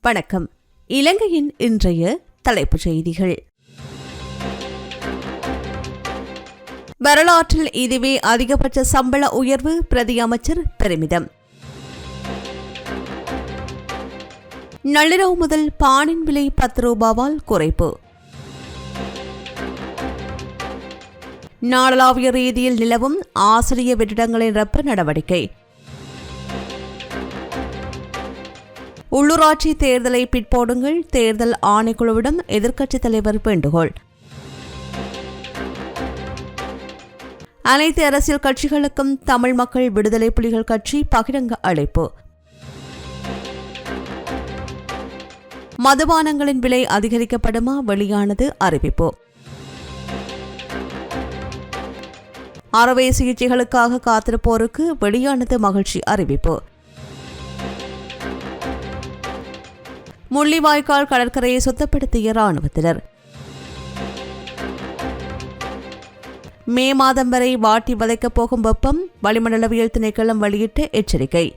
வணக்கம். இலங்கையின் இன்றைய தலைப்புச் செய்திகள். வரலாற்றில் இதுவே அதிகபட்ச சம்பள உயர்வு பிரதி அமைச்சர் பெருமிதம். நள்ளிரவு முதல் பானின் விலை பத்து ரூபாவால் குறைப்பு. நாடளாவிய ரீதியில் நிலவும் ஆசிரிய வெற்றிடங்களின் ரப்ப நடவடிக்கை. உள்ளூராட்சி தேர்தலை பிற்போடுங்கள். தேர்தல் ஆணைக்குழுவிடம் எதிர்க்கட்சித் தலைவர் வேண்டுகோள். அனைத்து அரசியல் கட்சிகளுக்கும் தமிழ் மக்கள் விடுதலை புலிகள் கட்சி பகிரங்க அழைப்பு. மதுபானங்களின் விலை அதிகரிக்கப்படுமா? வெளியானது அறிவிப்பு. அறவை சிகிச்சைகளுக்காக காத்திருப்போருக்கு வெளியானது மகிழ்ச்சி அறிவிப்பு. முள்ளிவாய்க்கால் கடற்கரையை சுத்தப்படுத்திய ராணுவத்தினர். மே மாதம் வரை வாட்டி வதைக்கப் போகும் வெப்பம் வளிமண்டலவியல் திணைக்களம் வெளியிட்ட எச்சரிக்கை.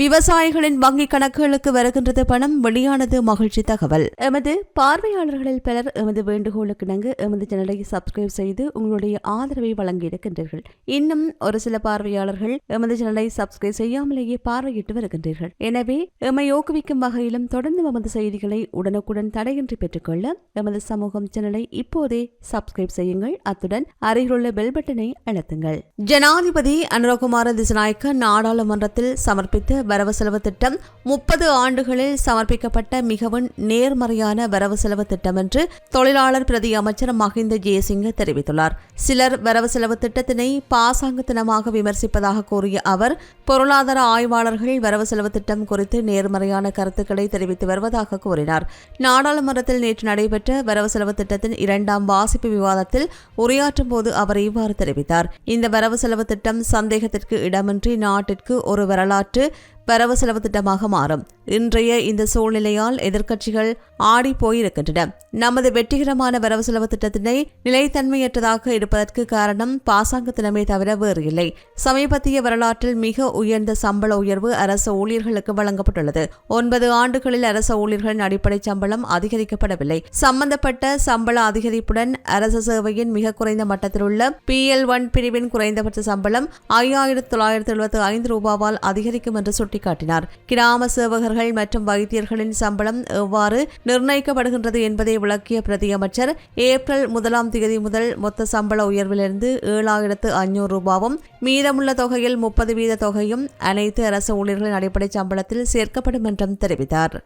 விவசாயிகளின் வங்கிக் கணக்குகளுக்கு வருகின்றது பணம் வெளியானது மகிழ்ச்சி தகவல். எமது பார்வையாளர்களில் பலர் எமது வேண்டுகோளுக்கு இணங்க எமது சேனலை சப்ஸ்கிரைப் செய்து உங்களுடைய ஆதரவை வழங்கியிருக்கின்றீர்கள் இன்னும் ஒரு சில பார்வையாளர்கள் எமது சேனலை சப்ஸ்கிரைப் செய்யாமலேயே பார்வையிட்டு வருகின்றீர்கள். எனவே எம்மை ஊக்குவிக்கும் வகையிலும் தொடர்ந்து எமது செய்திகளை உடனுக்குடன் தடையின்றி பெற்றுக்கொள்ள எமது சமூகம் சேனலை இப்போதே சப்ஸ்கிரைப் செய்யுங்கள். அத்துடன் அருகிலுள்ள பெல் பட்டனை அழுத்துங்கள். ஜனாதிபதி அனுரகுமார திசநாயக்க நாடாளுமன்றத்தில் சமர்ப்பித்த வரவு செலவு திட்டம் முப்பது ஆண்டுகளில் சமர்ப்பிக்கப்பட்ட மிகவும் நேர்மறையான வரவு செலவு திட்டம் என்று தொழிலாளர் பிரதி அமைச்சர் மஹிந்த ஜெயசிங்க தெரிவித்துள்ளார். சிலர் வரவு செலவு திட்டத்தினை பாசாங்குத்தனமாக விமர்சிப்பதாக கூறிய அவர் பொருளாதார ஆய்வாளர்கள் வரவு செலவு திட்டம் குறித்து நேர்மறையான கருத்துக்களை தெரிவித்து வருவதாக கூறினார். நாடாளுமன்றத்தில் நேற்று நடைபெற்ற வரவு செலவு திட்டத்தின் இரண்டாம் வாசிப்பு விவாதத்தில் உரையாற்றும் போது அவர் இவ்வாறு தெரிவித்தார். இந்த வரவு செலவு திட்டம் சந்தேகத்திற்கு இடமின்றி நாட்டிற்கு ஒரு வரலாற்று வரவு செலவு திட்டமாக மாறும். இன்றைய இந்த சூழ்நிலையால் எதிர்க்கட்சிகள் ஆடி போயிருக்கின்றன நமது வெற்றிகரமான வரவு செலவு திட்டத்தினை நிலைத்தன்மையற்றதாக இருப்பதற்கு காரணம் பாசாங்கத்தினமே தவிர வேறு இல்லை சமீபத்திய வரலாற்றில் மிக உயர்ந்த சம்பள உயர்வு அரசு ஊழியர்களுக்கு வழங்கப்பட்டுள்ளது. ஒன்பது ஆண்டுகளில் அரசு ஊழியர்களின் அடிப்படை சம்பளம் அதிகரிக்கப்படவில்லை. சம்பந்தப்பட்ட சம்பள அதிகரிப்புடன் அரசு சேவையின் மிக குறைந்த மட்டத்தில் உள்ள பி எல் ஒன் பிரிவின் குறைந்தபட்ச சம்பளம் ஐயாயிரத்தி தொள்ளாயிரத்தி எழுபத்தி ஐந்து ரூபாவால் அதிகரிக்கும் என்று சுட்டிக்காட்டினார். கிராம சேவகர்கள் மற்றும் வைத்தியர்களின் சம்பளம் எவ்வாறு நிர்ணயிக்கப்படுகின்றது என்பதை விளக்கிய பிரதியமைச்சர் ஏப்ரல் முதலாம் தேதி முதல் மொத்த சம்பள உயர்விலிருந்து ஏழாயிரத்து ஐநூறு ரூபாவும் மீதமுள்ள தொகையில் முப்பது வீத தொகையும் அனைத்து அரசு ஊழியர்களின் அடிப்படை சம்பளத்தில் சேர்க்கப்படும் என்றும் தெரிவித்தார்.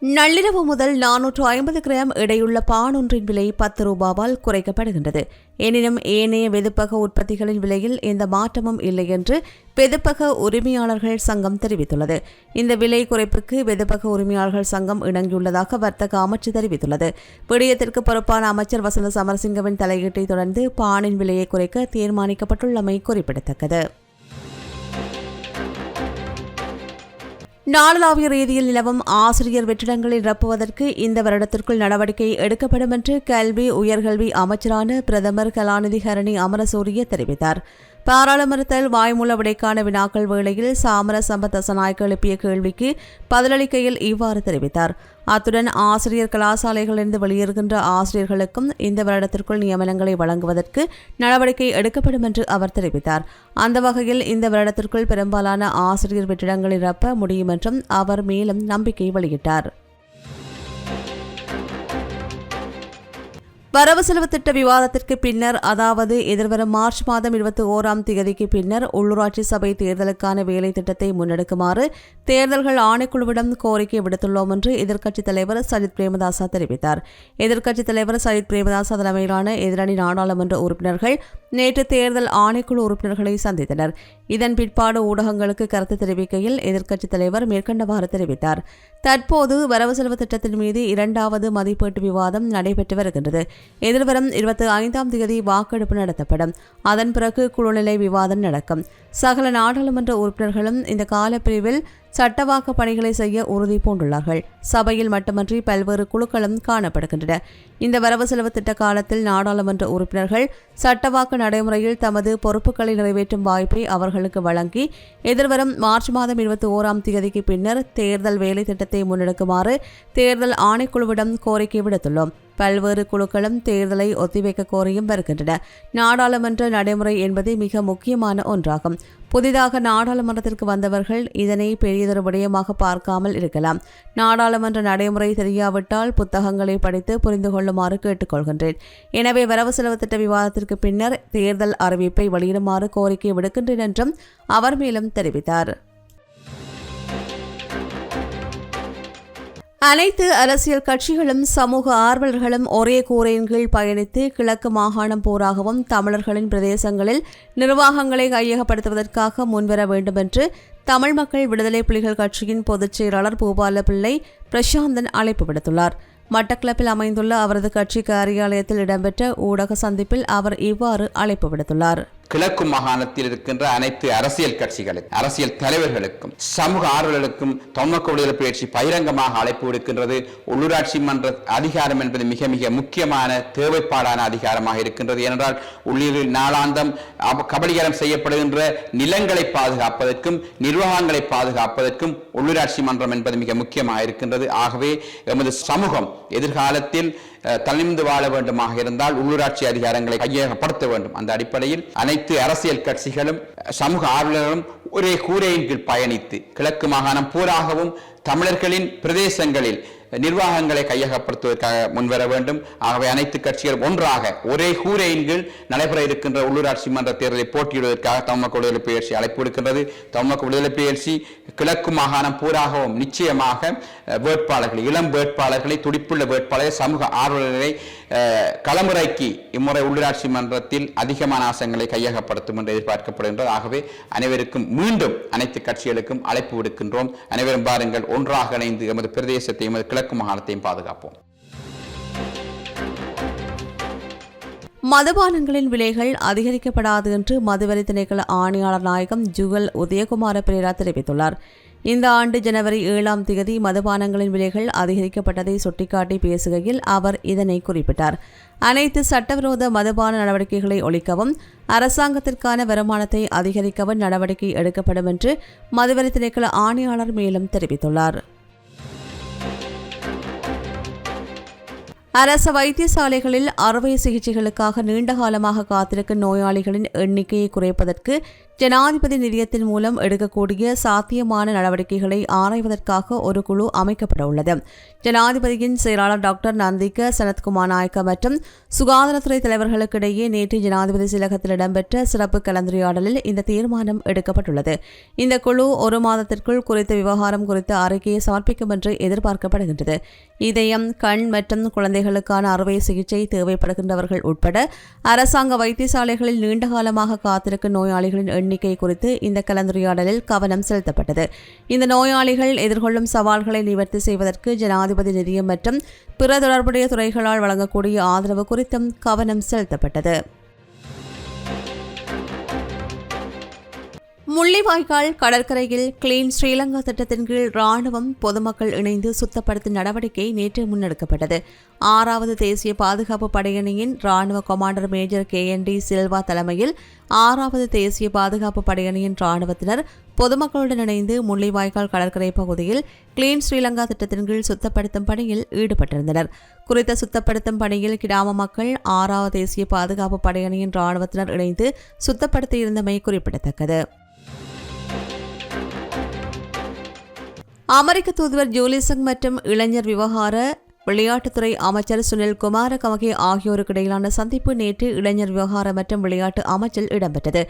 நள்ளிரவு முதல் நானூற்று ஐம்பது கிராம் எடையுள்ள பான் ஒன்றின் விலை பத்து ரூபாவால் குறைக்கப்படுகின்றது. எனினும் ஏனைய வெதுப்பக உற்பத்திகளின் விலையில் எந்த மாற்றமும் இல்லை என்று வெதுப்பக உரிமையாளர்கள் சங்கம் தெரிவித்துள்ளது. இந்த விலை குறைப்புக்கு வெதுப்பக உரிமையாளர்கள் சங்கம் இணங்கியுள்ளதாக வர்த்தக அமைச்சு தெரிவித்துள்ளது. விடயத்திற்கு பொறுப்பான அமைச்சர் வசந்த சமரசிங்கவின் தலையீட்டை தொடர்ந்து பானின் விலையை குறைக்க தீர்மானிக்கப்பட்டுள்ளமை குறிப்பிடத்தக்கது. நாடளாவிய ரீதியில் நிலவும் ஆசிரியர் வெற்றிடங்களை நிரப்புவதற்கு இந்த வருடத்திற்குள் நடவடிக்கை எடுக்கப்படும் என்று கல்வி உயர்கல்வி அமைச்சரான பிரதமர் கலாநிதி ஹரணி அமரசூரிய தெரிவித்தார். பாராளுமன்றத்தில் வாய்மூல விடைக்கான வினாக்கள் வேளையில் சாமர சம்பத் தசநாயக்க எழுப்பிய கேள்விக்கு பதிலளிக்கையில் இவ்வாறு தெரிவித்தார். அத்துடன் ஆசிரியர் கலாசாலைகளிலிருந்து வெளியேறுகின்ற ஆசிரியர்களுக்கும் இந்த வருடத்திற்குள் நியமனங்களை வழங்குவதற்கு நடவடிக்கை எடுக்கப்படும் என்று அவர் தெரிவித்தார். அந்த வகையில் இந்த வருடத்திற்குள் பெரும்பாலான ஆசிரியர் வெற்றிடங்கள் நிரப்ப முடியும் என்றும் அவர் மேலும் நம்பிக்கை வெளியிட்டார். வரவு செலவு திட்ட விவாதத்திற்கு பின்னர் அதாவது எதிர்வரும் மார்ச் மாதம் இருபத்தி ஓராம் தேதிக்கு பின்னர் உள்ளூராட்சி சபை தேர்தலுக்கான வேலை திட்டத்தை முன்னெடுக்குமாறு தேர்தல்கள் ஆணைக்குழுவிடம் கோரிக்கை விடுத்துள்ளோம் என்று எதிர்க்கட்சித் தலைவர் சஜித் பிரேமதாசா தெரிவித்தார். எதிர்க்கட்சித் தலைவர் சஜித் பிரேமதாசா தலைமையிலான எதிரணி நாடாளுமன்ற உறுப்பினர்கள் நேற்று தேர்தல் ஆணைக்குழு உறுப்பினர்களை சந்தித்தனர். இதன் பிற்பாடு ஊடகங்களுக்கு கருத்து தெரிவிக்கையில் எதிர்க்கட்சித் தலைவர் மேற்கண்டவாறு தெரிவித்தார். தற்போது வரவு செலவு திட்டத்தின் மீது இரண்டாவது மதிப்பீட்டு விவாதம் நடைபெற்று வருகின்றது. எதிர்வரும் இருபத்தி ஐந்தாம் தேதி வாக்கெடுப்பு நடத்தப்படும். அதன் பிறகு குழுநிலை விவாதம் நடக்கும். சகல நாடாளுமன்ற உறுப்பினர்களும் இந்த காலப்பிரிவில் சட்டவாக்க பணிகளை செய்ய உறுதி பூண்டுள்ளார்கள். சபையில் மட்டுமன்றி பல்வேறு குழுக்களும் காணப்படுகின்றன. இந்த வரவு செலவு திட்ட காலத்தில் நாடாளுமன்ற உறுப்பினர்கள் சட்டவாக்க நடைமுறையில் தமது பொறுப்புகளை நிறைவேற்றும் வாய்ப்பை அவர்களுக்கு வழங்கி எதிர்வரும் மார்ச் மாதம் இருபத்தி ஓராம் தேதிக்கு பின்னர் தேர்தல் வேலை திட்டத்தை முன்னெடுக்குமாறு தேர்தல் ஆணைக்குழுவிடம் கோரிக்கை விடுத்துள்ளோம். பல்வேறு குழுக்களும் தேர்தலை ஒத்திவைக்க கோரியும் வருகின்றன. நாடாளுமன்ற நடைமுறை என்பது மிக முக்கியமான ஒன்றாகும். புதிதாக நாடாளுமன்றத்திற்கு வந்தவர்கள் இதனை பெரியதொரு விடயமாக பார்க்காமல் இருக்கலாம். நாடாளுமன்ற நடைமுறை தெரியாவிட்டால் புத்தகங்களை படித்து புரிந்து கொள்ளுமாறு கேட்டுக்கொள்கின்றேன். எனவே வரவு செலவு திட்ட விவாதத்திற்கு பின்னர் தேர்தல் அறிவிப்பை வெளியிடுமாறு கோரிக்கை விடுக்கின்றேன் என்றும் அவர் மேலும் தெரிவித்தார். அனைத்து அரசியல் கட்சிகளும் சமூக ஆர்வலர்களும் ஒரே கூரையின் கீழ் பயணித்து கிழக்கு மாகாணம் போராகவும் தமிழர்களின் பிரதேசங்களில் நிர்வாகங்களை கையகப்படுத்துவதற்காக முன்வர வேண்டும் என்று தமிழ் மக்கள் விடுதலை புலிகள் கட்சியின் பொதுச் செயலாளர் பூபால பிள்ளை பிரசாந்தன் அழைப்பு விடுத்துள்ளார். மட்டக்களப்பில் அமைந்துள்ள அவரது கட்சி காரியாலயத்தில் இடம்பெற்ற ஊடக சந்திப்பில் அவர் இவ்வாறு அழைப்பு விடுத்துள்ளார். கிழக்கு மாகாணத்தில் இருக்கின்ற அனைத்து அரசியல் கட்சிகளுக்கும் அரசியல் தலைவர்களுக்கும் சமூக ஆர்வலர்களுக்கும் தொன்மக்க விடுதலை பயிற்சி பகிரங்கமாக அழைப்பு விடுக்கின்றது. உள்ளூராட்சி மன்ற அதிகாரம் என்பது மிக மிக முக்கியமான தேவைப்பாடான அதிகாரமாக இருக்கின்றது. ஏனென்றால் உள்ளூரில் நாளாந்தம் கபலீகரம் செய்யப்படுகின்ற நிலங்களை பாதுகாப்பதற்கும் நிர்வாகங்களை பாதுகாப்பதற்கும் உள்ளூராட்சி மன்றம் என்பது மிக முக்கியமாக இருக்கின்றது. ஆகவே எமது சமூகம் எதிர்காலத்தில் தனிந்து வாழ வேண்டுமாக இருந்தால் உள்ளூராட்சி அதிகாரங்களை கையகப்படுத்த வேண்டும். அந்த அடிப்படையில் அனைத்து அரசியல் கட்சிகளும் சமூக ஆர்வலர்களும் ஒரே கூரையின் கீழ் பயணித்து கிழக்கு மாகாணம் பூராகவும் தமிழர்களின் பிரதேசங்களில் நிர்வாகங்களை கையகப்படுத்துவதற்காக முன்வர வேண்டும். ஆகவே அனைத்து கட்சிகள் ஒன்றாக ஒரே கூரையின் கீழ் நடைபெற இருக்கின்ற உள்ளூராட்சி மன்ற தேர்தலை போட்டியிடுவதற்காக தமக்கு விடுதலை பயிற்சி அழைப்பு விடுக்கின்றது. தமக்கு விடுதலை பயிற்சி கிழக்கு மாகாணம் பூராகவும் நிச்சயமாக வேட்பாளர்கள் இளம் வேட்பாளர்களை துடிப்புள்ள வேட்பாளர்கள் சமூக ஆர்வலர்களை கலமுறைக்கு இம்முறை உள்ளூராட்சி மன்றத்தில் அதிகமான ஆசங்களை கையகப்படுத்தும் என்று எதிர்பார்க்கப்படுகின்றது. ஆகவே அனைவருக்கும் மீண்டும் அனைத்து கட்சிகளுக்கும் அழைப்பு விடுக்கின்றோம். அனைவரும் பாருங்கள் ஒன்றாக இணைந்து எமது பிரதேசத்தை எமது கிழக்கு மாகாணத்தையும் பாதுகாப்போம். மதுபானங்களின் விலைகள் அதிகரிக்கப்படாது என்று மதுவரி திணைக்கள ஆணையாளர் நாயகம் ஜுகல் உதயகுமார பிரேரா தெரிவித்துள்ளார். இந்த ஆண்டு ஜனவரி ஏழாம் தேதி மதுபானங்களின் விலைகள் அதிகரிக்கப்பட்டதை சுட்டிக்காட்டி பேசுகையில் அவர் இதனை குறிப்பிட்டார். அனைத்து சட்டவிரோத மதுபான நடவடிக்கைகளை ஒழிக்கவும் அரசாங்கத்திற்கான வருமானத்தை அதிகரிக்கவும் நடவடிக்கை எடுக்கப்படும் என்று மதுவரி திணைக்கள ஆணையாளர் மேலும் தெரிவித்துள்ளார். அரச வைத்தியசாலைகளில் அறுவை சிகிச்சைகளுக்காக நீண்ட காலமாக காத்திருக்கும் நோயாளிகளின் எண்ணிக்கையை குறைப்பதற்கு ஜனாதிபதி நிதியத்தின் மூலம் எடுக்கக்கூடிய சாத்தியமான நடவடிக்கைகளை ஆராய்வதற்காக ஒரு குழு அமைக்கப்பட உள்ளது ஜனாதிபதியின் செயலாளர் டாக்டர் நந்திக சனத்குமார் நாயக்க மற்றும் சுகாதாரத்துறை தலைவர்களுக்கிடையே நேற்று ஜனாதிபதி சிலகத்தில் இடம்பெற்ற சிறப்பு கலந்துரையாடலில் இந்த தீர்மானம் எடுக்கப்பட்டுள்ளது. இந்த குழு ஒரு மாதத்திற்குள் குறித்த விவகாரம் குறித்த அறிக்கையை சமர்ப்பிக்கும் என்று எதிர்பார்க்கப்படுகின்றது. இதயம் கண் மற்றும் குழந்தைகளுக்கான அறுவை சிகிச்சை தேவைப்படுகின்றவர்கள் உட்பட அரசாங்க வைத்தியசாலைகளில் நீண்ட காலமாக காத்திருக்கும் நோயாளிகளின் எண்ணிக்கை குறித்து இந்த கலந்துரையாடலில் கவனம் செலுத்தப்பட்டது. இந்த நோயாளிகள் எதிர்கொள்ளும் சவால்களை நிவர்த்தி செய்வதற்கு ஜனாதிபதி நிதியம் மற்றும் பிற தொடர்புடைய துறைகளால் வழங்கக்கூடிய ஆதரவு குறித்தும் கவனம் செலுத்தப்பட்டது. முள்ளிவாய்க்கால் கடற்கரையில் கிளீன் ஸ்ரீலங்கா திட்டத்தின் கீழ் ராணுவம் பொதுமக்கள் இணைந்து சுத்தப்படுத்தும் நடவடிக்கை நேற்று முன்னெடுக்கப்பட்டது. ஆறாவது தேசிய பாதுகாப்பு படையணியின் ராணுவ commander major K. N. D. Silva தலைமையில் ஆறாவது தேசிய பாதுகாப்பு படையணியின் ராணுவத்தினர் பொதுமக்களுடன் இணைந்து முள்ளிவாய்க்கால் கடற்கரை பகுதியில் கிளீன் ஸ்ரீலங்கா திட்டத்தின் கீழ் சுத்தப்படுத்தும் பணியில் ஈடுபட்டிருந்தனர். குறித்த சுத்தப்படுத்தும் பணியில் கிராம மக்கள் ஆறாவது தேசிய பாதுகாப்பு படையணியின் ராணுவத்தினர் இணைந்து சுத்தப்படுத்தியிருந்தமை குறிப்பிடத்தக்கது. அமெரிக்க தூதுவர் ஜூலிசங் மற்றும் இளைஞர் விவகார விளையாட்டுத்துறை அமைச்சர் சுனில் குமார கமகே ஆகியோருக்கு இடையிலான சந்திப்பு நேற்று இளைஞர் விவகாரம் மற்றும் விளையாட்டு அமைச்சில் இடம்பெற்றது.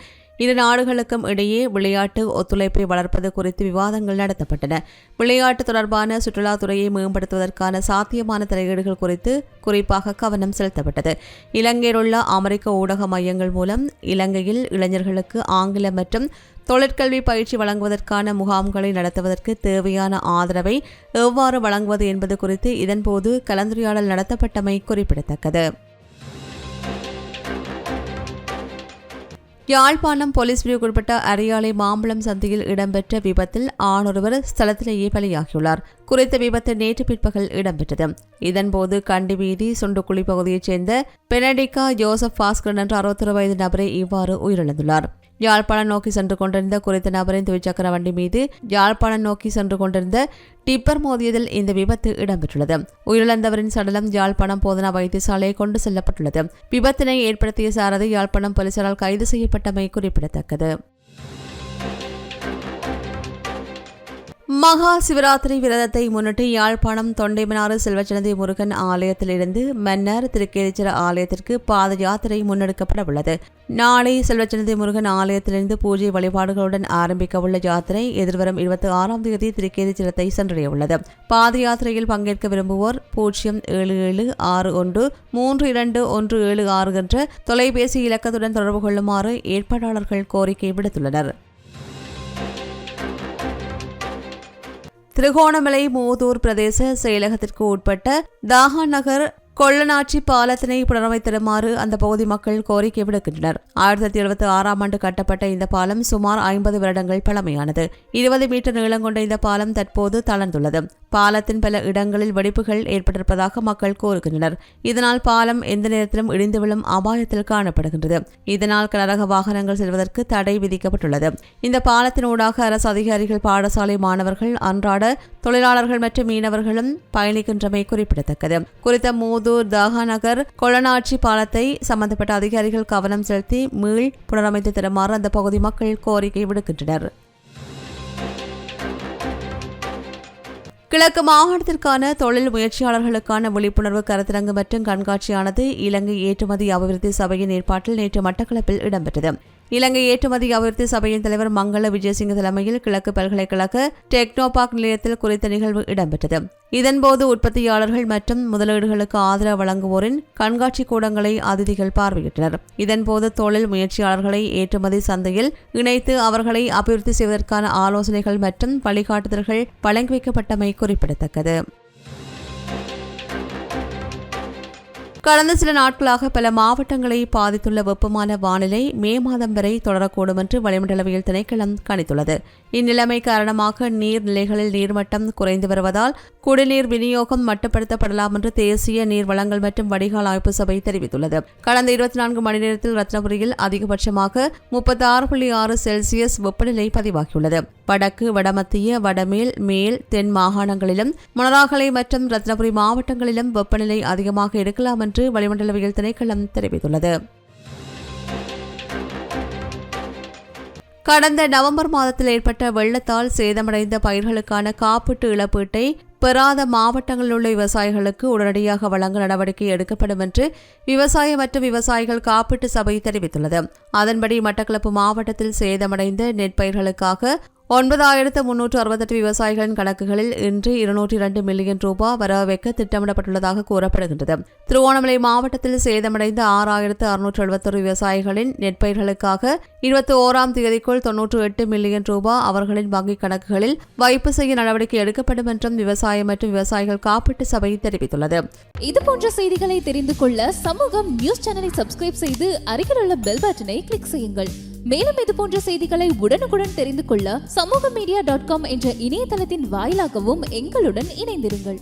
இரு நாடுகளுக்கும் இடையே விளையாட்டு ஒத்துழைப்பை வளர்ப்பது குறித்து விவாதங்கள் நடத்தப்பட்டன. விளையாட்டு தொடர்பான சுற்றுலாத்துறையை மேம்படுத்துவதற்கான சாத்தியமான தலையீடுகள் குறித்து குறிப்பாக கவனம் செலுத்தப்பட்டது. இலங்கையில் உள்ள அமெரிக்க ஊடக மையங்கள் மூலம் இலங்கையில் இளைஞர்களுக்கு ஆங்கிலம் மற்றும் தொழிற்கல்வி பயிற்சி வழங்குவதற்கான முகாம்களை நடத்துவதற்கு தேவையான ஆதரவை எவ்வாறு வழங்குவது என்பது குறித்து இதன்போது கலந்துரையாடல் நடத்தப்பட்டமை குறிப்பிடத்தக்கது. யாழ்ப்பாணம் போலீஸ் பிரிவுக்குட்பட்ட அரியாலை மாம்பழம் சந்தையில் இடம்பெற்ற விபத்தில் ஆணொருவர் ஸ்தலத்திலேயே பலியாகியுள்ளார். குறித்த விபத்து நேற்று பிற்பகல் இடம்பெற்றது. இதன்போது கண்டி வீதி சுண்டுக்குழி பகுதியைச் சேர்ந்த பெனடிகா ஜோசப் பாஸ்கர் என்ற அறுபத்தொரு வயது நபரை இவ்வாறு உயிரிழந்துள்ளார். யாழ்ப்பாணம் நோக்கி சென்று கொண்டிருந்த குறித்த நபரின் துவிச்சக்கர வண்டி மீது யாழ்ப்பாணம் நோக்கி சென்று கொண்டிருந்த டிப்பர் மோதியதில் இந்த விபத்து இடம்பெற்றுள்ளது. உயிரிழந்தவரின் சடலம் யாழ்ப்பாணம் போதனா வைத்தியசாலையை கொண்டு செல்லப்பட்டுள்ளது. விபத்தினை ஏற்படுத்திய சாரதி யாழ்ப்பாணம் போலீசாரால் கைது செய்யப்பட்டமை குறிப்பிடத்தக்கது. மகா சிவராத்திரி விரதத்தை முன்னிட்டு யாழ்ப்பாணம் தொண்டைமனாறு செல்வச்சனதி முருகன் ஆலயத்திலிருந்து மன்னர் திருக்கேதீச்சர ஆலயத்திற்கு பாத யாத்திரை முன்னெடுக்கப்பட உள்ளது. நாளை செல்வச்சனதி முருகன் ஆலயத்திலிருந்து பூஜை வழிபாடுகளுடன் ஆரம்பிக்க உள்ள யாத்திரை எதிர்வரும் இருபத்தி ஆறாம் தேதி திருக்கேதீச்சரத்தை சென்றடைய உள்ளது பாத யாத்திரையில் பங்கேற்க விரும்புவோர் பூஜ்ஜியம் ஏழு ஏழு ஆறு ஒன்று மூன்று இரண்டு ஒன்று ஏழு ஆறு என்ற தொலைபேசி இலக்கத்துடன் தொடர்பு கொள்ளுமாறு ஏற்பாட்டாளர்கள் கோரிக்கை விடுத்துள்ளனர். திருகோணமலை மூதூர் பிரதேச செயலகத்திற்கு உட்பட்ட தாகா நகர் கொள்ளனாட்சி பாலத்தினை புனரமைத்திடுமாறு அந்த பகுதி மக்கள் கோரிக்கை விடுக்கின்றனர். ஆயிரத்தி தொள்ளாயிரத்தி எழுபத்தி ஆறாம் ஆண்டு கட்டப்பட்ட இந்த பாலம் சுமார் ஐம்பது வருடங்கள் பழமையானது. இருபது மீட்டர் நீளம் கொண்ட இந்த பாலம் தற்போது தளர்ந்துள்ளது. பாலத்தின் பல இடங்களில் வெடிப்புகள் ஏற்பட்டிருப்பதாக மக்கள் கூறுகின்றனர். இதனால் பாலம் எந்த நேரத்திலும் இடிந்து விழும் அபாயத்தில் காணப்படுகின்றது. இதனால் கனரக வாகனங்கள் செல்வதற்கு தடை விதிக்கப்பட்டுள்ளது. இந்த பாலத்தின் ஊடாக அரசு அதிகாரிகள் பாடசாலை மாணவர்கள் அன்றாட தொழிலாளர்கள் மற்றும் மீனவர்களும் பயணிக்கின்றமை குறிப்பிடத்தக்கது. குறித்த மூதூர் தாகாநகர் கொளநாட்சி பாலத்தை சம்பந்தப்பட்ட அதிகாரிகள் கவனம் செலுத்தி மீள் புனரமைத்து தருமாறு அந்த பகுதி மக்கள் கோரிக்கை விடுக்கின்றனர். கிழக்கு மாகாணத்திற்கான தொழில் முயற்சியாளர்களுக்கான விழிப்புணர்வு கருத்தரங்கு மற்றும் கண்காட்சியானது இலங்கை ஏற்றுமதி அபிவிருத்தி சபையின் ஏற்பாட்டில் நேற்று மட்டக்களப்பில் இடம்பெற்றது. இலங்கை ஏற்றுமதி அபிவிருத்தி சபையின் தலைவர் மங்கள விஜயசிங்க தலைமையில் கிழக்கு பல்கலைக்கழக டெக்னோபாக் நிலையத்தில் குறித்த நிகழ்வு இடம்பெற்றது. இதன்போது உற்பத்தியாளர்கள் மற்றும் முதலீடுகளுக்கு ஆதரவு வழங்குவோரின் கண்காட்சி கூடங்களை அதிதிகள் பார்வையிட்டனர். இதன்போது தொழில் முயற்சியாளர்களை ஏற்றுமதி சந்தையில் இணைத்து அவர்களை அபிவிருத்தி செய்வதற்கான ஆலோசனைகள் மற்றும் வழிகாட்டுதல்கள் வழங்கி வைக்கப்பட்டமை குறிப்பிடத்தக்கது. கடந்த சில நாட்களாக பல மாவட்டங்களை பாதித்துள்ள வெப்பமான வானிலை மே மாதம் வரை தொடரக்கூடும் என்று வளிமண்டலவியல் திணைக்களம் கணித்துள்ளது. இந்நிலைமை காரணமாக நீர்நிலைகளில் நீர்மட்டம் குறைந்து வருவதால் குடிநீர் விநியோகம் மட்டுப்படுத்தப்படலாம் என்று தேசிய நீர் வளங்கள் மற்றும் வடிகால் ஆய்வு சபை தெரிவித்துள்ளது. கடந்த இருபத்தி நான்கு மணி நேரத்தில் ரத்னபுரியில் அதிகபட்சமாக முப்பத்தி ஆறு புள்ளி ஆறு செல்சியஸ் வெப்பநிலை பதிவாகியுள்ளது. வடக்கு வடமத்திய வடமேல் மேல் தென் மாகாணங்களிலும் மணராகலை மற்றும் ரத்னபுரி மாவட்டங்களிலும் வெப்பநிலை அதிகமாக இருக்கலாம் என்று வளிமண்டலவியல் திணைக்களம் தெரிவித்துள்ளது. கடந்த நவம்பர் மாதத்தில் ஏற்பட்ட வெள்ளத்தால் சேதமடைந்த பயிர்களுக்கான காப்பீட்டு இழப்பீட்டை பெறாத மாவட்டங்களில் உள்ள விவசாயிகளுக்கு உடனடியாக வழங்க நடவடிக்கை எடுக்கப்படும் என்று விவசாய மற்றும் விவசாயிகள் காப்பீட்டு சபை தெரிவித்துள்ளது. அதன்படி மட்டக்களப்பு மாவட்டத்தில் சேதமடைந்த நெற்பயிர்களுக்காக ஒன்பதாயிரத்து முன்னூற்று அறுபத்தெட்டு விவசாயிகளின் கணக்குகளில் இன்று இருநூற்றி இரண்டு மில்லியன் ரூபாய் வர வைக்க திட்டமிடப்பட்டுள்ளதாக கூறப்படுகின்றது. திருவோணமலை மாவட்டத்தில் சேதமடைந்த ஆறாயிரத்து அறுநூற்று எழுபத்தொரு விவசாயிகளின் நெற்பயிர்களுக்காக இருபத்தி ஓராம் தேதிக்குள் தொன்னூற்று எட்டு மில்லியன் ரூபாய் அவர்களின் வங்கிக் கணக்குகளில் வைப்பு செய்ய நடவடிக்கை எடுக்கப்படும் என்றும் விவசாயம் மற்றும் விவசாயிகள் காப்பீட்டு சபை தெரிவித்துள்ளது. இது போன்ற செய்திகளை தெரிந்து கொள்ள சமூகம் நியூஸ் சேனலை சப்ஸ்கிரைப் செய்து அருகிலுள்ள பெல் பட்டனை கிளிக் செய்யுங்கள். மேலும் இது போன்ற செய்திகளை உடனுக்குடன் தெரிந்து கொள்ள சமூக மீடியா டாட் காம் என்ற இணையதளத்தின் வாயிலாகவும் எங்களுடன் இணைந்திருங்கள்.